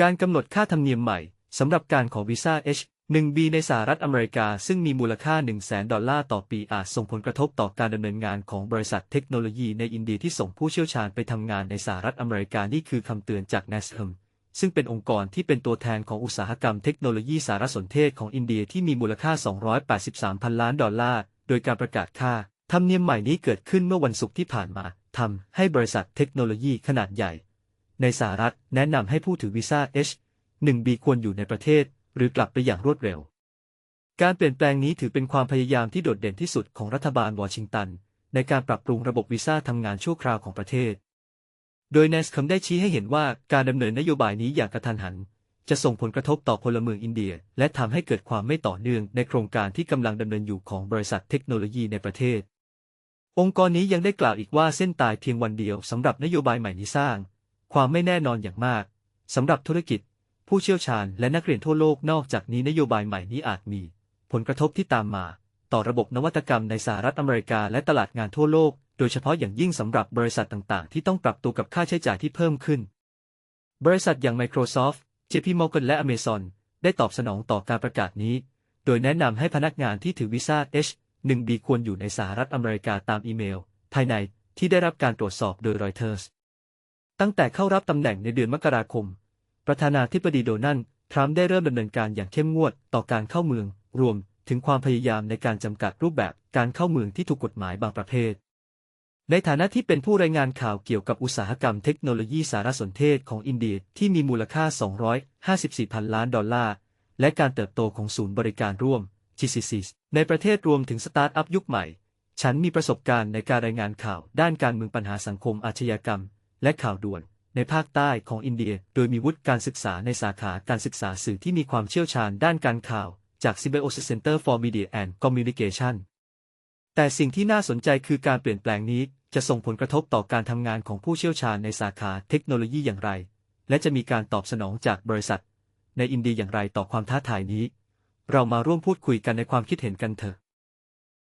การกำหนดค่าธรรมเนียมใหม่สำหรับการขอวีซ่า H1B ในสหรัฐอเมริกา ซึ่งมีมูลค่า 1 0 0 0 0 0 ดอลลาร์ต่อปีอาจส่งผลกระทบต่อการดำเนินงานของบริษัทเทคโนโลยีในอินเดียที่ส่งผู้เชี่ยวชาญไปทำงานในสหรัฐอเมริกา นี่คือคำเตือนจาก n a s h a m ซึ่งเป็นองค์กรที่เป็นตัวแทนของอุตสาหกรรมเทคโนโลยีสารสนเทศของอินเดียที่มีมูลค่า 283พันล้านดอลลาร์ โดยการประกาศค่าธรรมเนียมใหม่นี้เกิดขึ้นเมื่อวันศุกร์ที่ผ่านมาทำให้บริษัทเทคโนโลยีขนาดใหญ่ ในสหรัฐแนะนำให้ผู้ถือวีซ่า H1B ควรอยู่ในประเทศ หรือกลับไปอย่างรวดเร็ว การเปลี่ยนแปลงนี้ถือเป็นความพยายามที่โดดเด่นที่สุดของรัฐบาลวอชิงตัน ในการปรับปรุงระบบวีซ่าทำงานชั่วคราวของประเทศ โดย n นสคมได้ชี้ให้เห็นว่าการดำเนินนโยบายนี้อย่างกระทันหัน จะส่งผลกระทบต่อพลเมืองอินเดีย และทำให้เกิดความไม่ต่อเนื่องในโครงการที่กำลังดำเนินอยู่ของบริษัทเทคโนโลยีในประเทศองค์กรนี้ยังได้กล่าวอีกว่าเส้นตายเพียงวันเดียวสำหรับนโยบายใหม่นี้สร้าง ความไม่แน่นอนอย่างมากสำหรับธุรกิจ ผู้เชี่ยวชาญและนักเรียนทั่วโลกนอกจากนี้นโยบายใหม่นี้อาจมี ผลกระทบที่ตามมา ต่อระบบนวัตกรรมในสหรัฐอเมริกาและตลาดงานทั่วโลก โดยเฉพาะอย่างยิ่งสำหรับบริษัทต่างๆ ที่ต้องปรับตัวกับค่าใช้จ่ายที่เพิ่มขึ้น บริษัทอย่าง Microsoft JP Morgan และ Amazon ได้ตอบสนองต่อการประกาศนี้ โดยแนะนำให้พนักงานที่ถือวีซ่า H1B ควรอยู่ในสหรัฐอเมริกาตามอีเมล ภายในที่ได้รับการตรวจสอบโดยรอยเตอร์ส ตั้งแต่เข้ารับตำแหน่งในเดือนมกราคม ประธานาธิบดีโดนัลด์ทรัมป์ได้เริ่มดำเนินการอย่างเข้มงวดต่อการเข้าเมือง รวมถึงความพยายามในการจำกัดรูปแบบการเข้าเมืองที่ถูกกฎหมายบางประเภท ในฐานะที่เป็นผู้รายงานข่าวเกี่ยวกับอุตสาหกรรมเทคโนโลยีสารสนเทศของอินเดียที่มีมูลค่า 254พันล้านดอลลาร์ และการเติบโตของศูนย์บริการร่วม GCC ในประเทศรวมถึงสตาร์ทอัพยุคใหม่ ฉันมีประสบการณ์ในการรายงานข่าวด้านการเมืองปัญหาสังคมอาชญากรรม และข่าวด่วนในภาคใต้ของอินเดีย โดยมีวุฒิการศึกษาในสาขาการศึกษาสื่อที่มีความเชี่ยวชาญด้านการข่าว จาก Symbiosis Center for Media and Communication แต่สิ่งที่น่าสนใจคือการเปลี่ยนแปลงนี้จะส่งผลกระทบต่อการทำงานของผู้เชี่ยวชาญในสาขาเทคโนโลยีอย่างไร และจะมีการตอบสนองจากบริษัท ในอินเดียอย่างไรต่อความท้าทายนี้ เรามาร่วมพูดคุยกันในความคิดเห็นกันเถอะ